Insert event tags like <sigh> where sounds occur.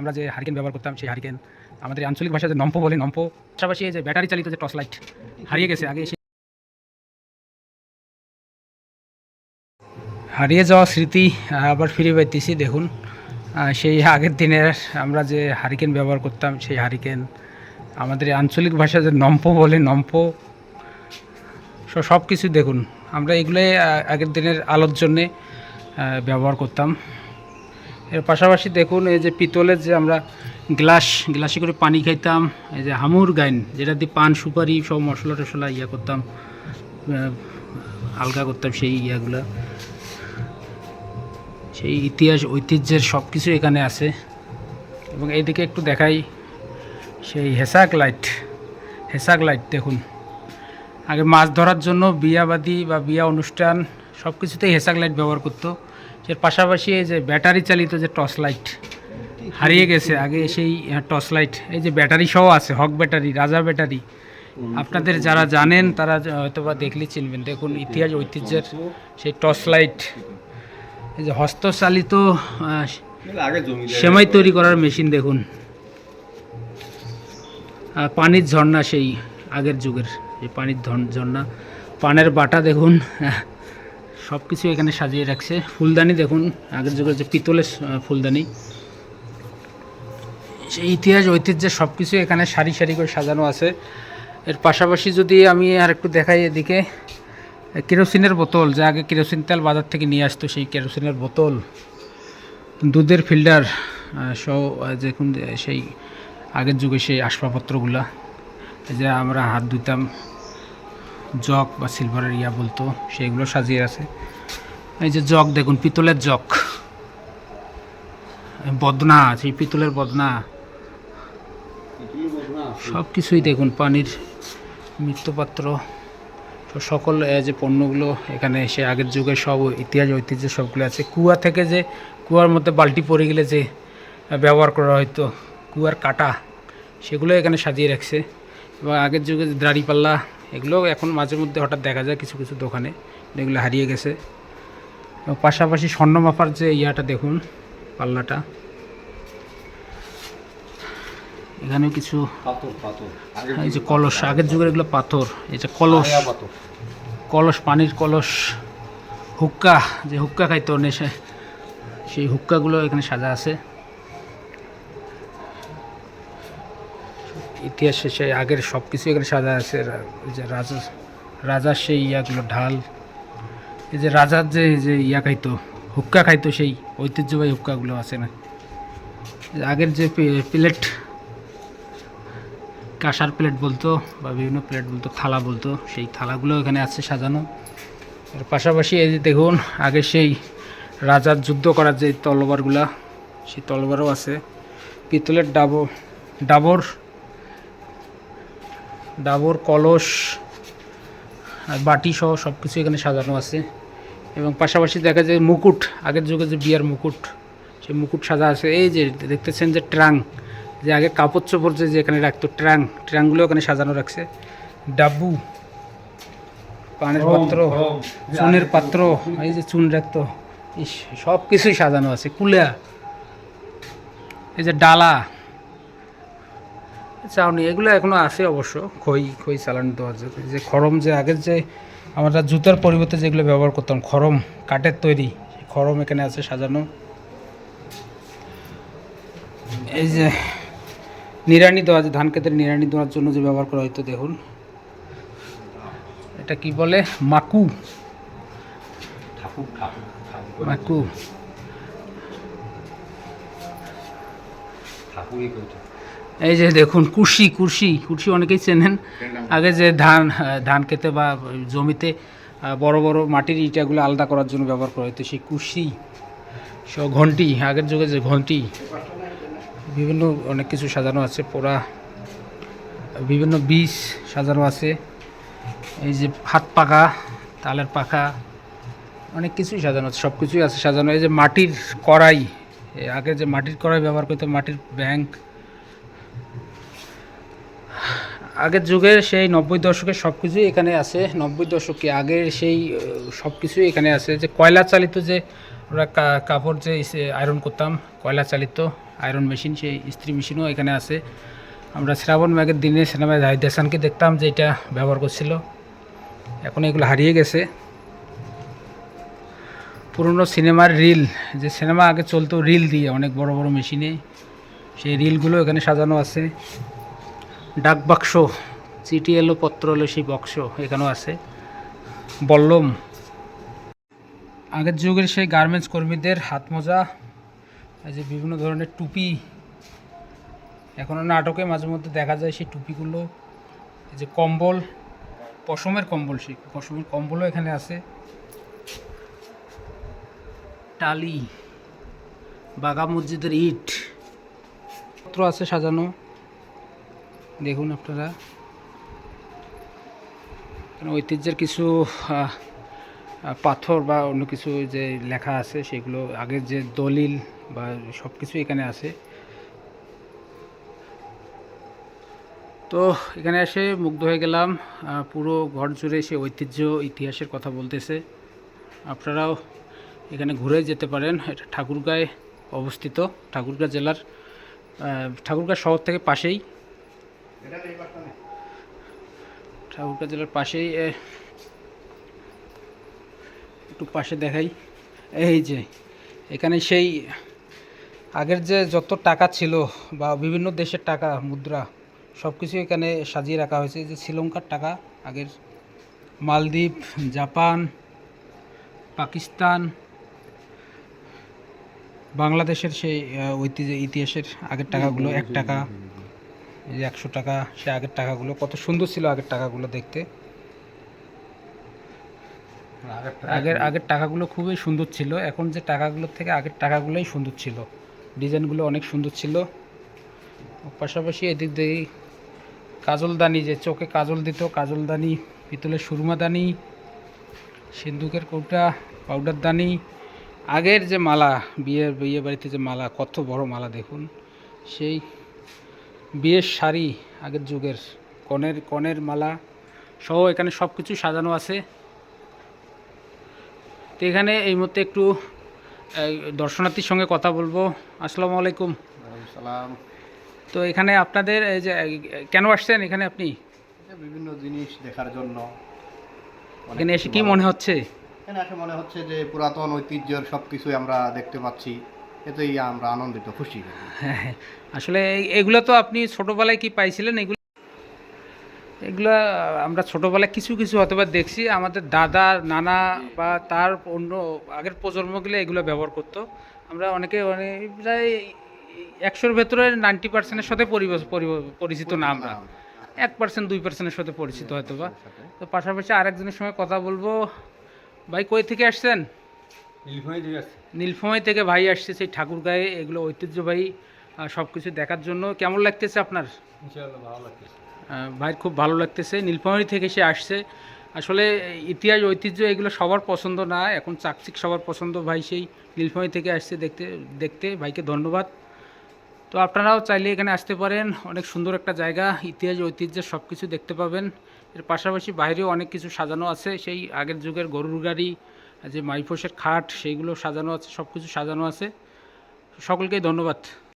আমরা যে হারিকেন ব্যবহার করতাম, সেই হারিকেন আমাদের আঞ্চলিক ভাষায় যে নম্প বলে নম্প পাশাপাশি যে ব্যাটারি চালিত যে টর্চ লাইট, হারিয়ে গেছে, আগে হারিয়ে যাওয়া স্মৃতি আবার ফিরে পাইতেছি, দেখুন। সেই আগের দিনের আমরা যে হারিকেন ব্যবহার করতাম, সেই হারিকেন আমাদের আঞ্চলিক ভাষা যে নম্প বলে নম্প সব কিছু দেখুন। আমরা এগুলোই আগের দিনের আলোর জন্যে ব্যবহার করতাম। এর পাশাপাশি দেখুন, এই যে পিতলের যে আমরা গ্লাস, গ্লাসে করে পানি খাইতাম, এই যে হামুর গাইন, যেটা দিয়ে পান, সুপারি সব মশলা টশলা ইয়া করতাম আলগা করতাম সেই ইয়াগুলা। সেই ইতিহাস, ঐতিহ্যের সব কিছু এখানে আছে। এবং এইদিকে একটু দেখাই, সেই হেসাক লাইট হেসাক লাইট দেখুন। আগে মাছ ধরার জন্য বিয়াবাদী বা বিয়া অনুষ্ঠান সব কিছুতেই হেসাক লাইট ব্যবহার করতো। এর পাশাপাশি এই যে ব্যাটারি চালিত যে টর্চ লাইট হারিয়ে গেছে, আগে সেই টর্চ লাইট, এই যে ব্যাটারি সহ আছে, হক ব্যাটারি, রাজা ব্যাটারি। আপনাদের যারা জানেন, তারা হয়তো বা দেখলে চিনবেন। দেখুন, ইতিহাস, ঐতিহ্যের সেই টর্চ লাইট, এই যে হস্তচালিত সেমাই তৈরি করার মেশিন দেখুন। পানির ঝর্ণা সেই আগের যুগের, এই পানির ঝর্ণা। পানের বাটা দেখুন সব কিছু এখানে সাজিয়ে রাখছে। ফুলদানি দেখুন, আগের যুগের যে পিতলের ফুলদানি। সেই ইতিহাস ঐতিহ্যের সব কিছু এখানে সারি সারি করে সাজানো আছে। এর পাশাপাশি যদি আমি আর একটু দেখাই এদিকে কেরোসিনের বোতল, যা আগে কেরোসিন তেল বাজার থেকে নিয়ে আসতো সেই কেরোসিনের বোতল, দুধের ফিল্টার সহ দেখুন সেই আগের যুগে সেই আসবাবপত্রগুলা যে আমরা হাত ধুতাম জগ বা সিলভারের ইয়া বলতো, সেইগুলো সাজিয়ে আছে। এই যে জগ, দেখুন, পিতলের জগ। বদনা, সেই পিতলের বদনা। সব কিছুই দেখুন, পানির মৃত্যুপাত্র। সকল যে পণ্যগুলো এখানে এসে আগের যুগে সব ইতিহাস, ঐতিহ্য সবগুলো আছে। কুয়া থেকে যে, কুয়ার মধ্যে বালতি পড়ে গেলে যে ব্যবহার করা হয়তো কুয়ার কাটা, সেগুলো এখানে সাজিয়ে রাখছে। এবং আগের যুগে দাড়িপাল্লা এগুলো এখন মাঝে মধ্যে হঠাৎ দেখা যায় কিছু কিছু দোকানে। এগুলো হারিয়ে গেছে। এবং পাশাপাশি স্বর্ণ মাপার যে ইয়াটা দেখুন পাল্লাটা। এখানেও কিছু এই যে কলস আগের যুগের এগুলো পাথর। এই যে কলস। কলস পানির কলস হুক্কা যে হুক্কা খাইতো নেশে সেই হুক্কাগুলো এখানে সাজা আছে। ইতিহাসে সেই আগের সব কিছু এখানে সাজা আছে যে রাজা রাজার সেই ইয়াগুলো ঢাল। এই যে রাজার যে যে ইয়া খাইতো, হুক্কা খাইতো সেই ঐতিহ্যবাহী হুক্কাগুলো আছে না? আগের যে প্লেট, কাঁসার প্লেট বলতো বা বিভিন্ন প্লেট বলতো, থালা বলতো, সেই থালাগুলো এখানে আছে সাজানো। এর পাশাপাশি এই যে দেখুন, আগে সেই রাজার যুদ্ধ করার যে তলবারগুলা, সেই তলবারও আছে। পিতলের ডাবর ডাবর ডাবর কলস আর বাটি সহ সব কিছু এখানে সাজানো আছে। এবং পাশাপাশি দেখা যায় মুকুট আগের যুগে যে বিয়ার মুকুট সেই মুকুট সাজা আছে। এই যে দেখতেছেন যে ট্রাং যে আগে কাপড় চোপড় যে এখানে রাখতো ট্রাং ট্রাংগুলো এখানে সাজানো রাখছে। ডাব্বু পানের পাত্র চুনের পাত্র এই যে চুন রাখতো সব কিছুই সাজানো আছে। কুলা এই যে ডালা চাউনি এগুলো এখনও আছে অবশ্য খই খই চালান দেওয়া যায় যে খরম যে আগের যে আমরা জুতার পরিবর্তে যেগুলো ব্যবহার করতাম খরম কাঠের তৈরি খরম এখানে আছে সাজানো। এই যে নিড়ানি দেওয়া যে ধান ক্ষেতের নিড়ানি দেওয়ার জন্য যে ব্যবহার করা হয়তো দেখুন। এটা কি বলে? মাকু। মাকু। ঠাকুরই এই যে দেখুন কুর্সি কুর্সি কুর্সি অনেকেই চেনেন। আগে যে ধান ধান খেতে বা জমিতে বড় বড় মাটির ইটাগুলো আলাদা করার জন্য ব্যবহার করা হতো। সেই কুর্সি সব ঘন্টি, আগের যুগে যে ঘন্টি, বিভিন্ন অনেক কিছু সাজানো আছে, পোড়া, বিভিন্ন বীজ সাজানো আছে। এই যে হাত পাখা, তালের পাখা, অনেক কিছুই সাজানো আছে সব কিছুই আছে সাজানো। এই যে মাটির কড়াই আগে যে মাটির কড়াই ব্যবহার করতো মাটির ব্যাংক আগের যুগের সেই নব্বই দশকের সব কিছুই এখানে আছে। নব্বই দশকে আগের সেই সব কিছুই এখানে আছে। যে কয়লা চালিত যে আমরা কাপড় যে আয়রন করতাম কয়লা চালিত আয়রন মেশিন সেই ইস্ত্রি মেশিনও এখানে আছে। আমরা শ্রাবণ ম্যাগের দিনে সিনেমায় জাহিদ দেখতাম যে এটা ব্যবহার করছিল। এখন এগুলো হারিয়ে গেছে। পুরনো সিনেমার রিল, যে সিনেমা আগে চলতো, রিল দিয়ে, অনেক বড় বড় মেশিনে সেই রিলগুলো এখানে সাজানো আছে। ডাক বাক্স চিঠি এলো পত্র এলো সেই বক্স, এখানেও আছে। বল্লম, আগের যুগের সেই গার্মেন্টস কর্মীদের হাত মোজা এই যে বিভিন্ন ধরনের টুপি এখনও নাটকে মাঝে মধ্যে দেখা যায় সেই টুপিগুলো, এই যে কম্বল, পশমের কম্বল সেই, পশমের কম্বলও এখানে আছে। টালি বাগা মসজিদের ইট, পত্র আছে সাজানো। দেখুন আপনারা। ঐতিহ্যের কিছু পাথর বা অন্য কিছু যে লেখা আছে, সেগুলো আগের যে দলিল বা সব কিছু এখানে আছে। তো এখানে এসে মুগ্ধ হয়ে গেলাম। পুরো ঘর জুড়ে সে ঐতিহ্য, ইতিহাসের কথা বলতেছে। আপনারাও এখানে ঘুরে যেতে পারেন। এটা ঠাকুরগাঁয়ে অবস্থিত, ঠাকুরগাঁ জেলার ঠাকুরগাঁ শহর থেকে পাশেই। ঠাকুরগাঁ জেলার পাশেই একটু পাশে দেখাই। এই যে, এখানে সেই আগের যে যত টাকা ছিল বা বিভিন্ন দেশের টাকা, মুদ্রা সব কিছু এখানে সাজিয়ে রাখা হয়েছে। যে শ্রীলঙ্কার টাকা, আগের মালদ্বীপ, জাপান, পাকিস্তান, বাংলাদেশের সেই ঐতিহ্য, ইতিহাসের আগের টাকাগুলো এক টাকা। এই যে একশো টাকা সে আগের টাকাগুলো কত সুন্দর ছিল আগের টাকাগুলো দেখতে। আগের আগের টাকাগুলো খুবই সুন্দর ছিল। এখন যে টাকাগুলোর থেকে আগের টাকাগুলোই সুন্দর ছিল। ডিজাইনগুলো অনেক সুন্দর ছিল। পাশাপাশি এদিক দিয়ে কাজলদানি যে চোখে কাজল দিত কাজলদানি পিতলের সুরমাদানি সিন্দুকের কৌটা পাউডার দানি। আগের যে মালা বিয়ের বিয়ে বাড়িতে যে মালা কত বড় মালা দেখুন। সেই বিয়ের শাড়ি আগের যুগের কনের কনের মালা সহ এখানে সব কিছু সাজানো আছে। তো এখানে এই মুহূর্তে একটু দর্শনার্থীর সঙ্গে কথা বলব। আসসালামু আলাইকুম। তো এখানে আপনাদের এই যে কেন আসছেন এখানে আপনি? বিভিন্ন জিনিস দেখার জন্য। এখানে এসে কি মনে হচ্ছে? এখানে এসে মনে হচ্ছে যে পুরাতন ঐতিহ্যের সব কিছুই আমরা দেখতে পাচ্ছি। এতেই আমরা আনন্দিত খুশি। হ্যাঁ <laughs> হ্যাঁ। আসলে এগুলো তো আপনি ছোটোবেলায় কি পাইছিলেন? এগুলো এগুলো আমরা ছোটোবেলায় কিছু কিছু হয়তোবা দেখছি। আমাদের দাদা নানা বা তার অন্য আগের প্রজন্মগুলো এগুলো ব্যবহার করতো। আমরা অনেকে মানে প্রায় একশোর ভেতরে নাইনটি পার্সেন্টের সাথে পরিচিত না আমরা। এক পার্সেন্ট দুই পার্সেন্টের সাথে পরিচিত হয়তো বা তো পাশাপাশি আরেকজনের সঙ্গে কথা বলব। ভাই কই থেকে আসছেন? নীলফামারী থেকে ভাই আসছে সেই ঠাকুর ঠাকুরগাঁয়ে এগুলো ঐতিহ্যবাহী সব কিছু দেখার জন্য। কেমন লাগতেছে আপনার? ভালো লাগতেছে। আহ, খুব ভালো লাগতেছে। নীলফামারী থেকে সে আসছে। আসলে ইতিহাস ঐতিহ্য এগুলো সবার পছন্দ না এখন চাকচিক সবার পছন্দ। ভাই সেই নীলফামারী থেকে আসছে দেখতে দেখতে। ভাইকে ধন্যবাদ। তো আপনারাও চাইলে এখানে আসতে পারেন। অনেক সুন্দর একটা জায়গা ইতিহাস ঐতিহ্যের সব কিছু দেখতে পাবেন। এর পাশাপাশি বাইরেও অনেক কিছু সাজানো আছে। সেই আগের যুগের গরুর গাড়ি যে মাইফোসের খাট সেইগুলো সাজানো আছে সব কিছু সাজানো আছে। সকলকেই ধন্যবাদ।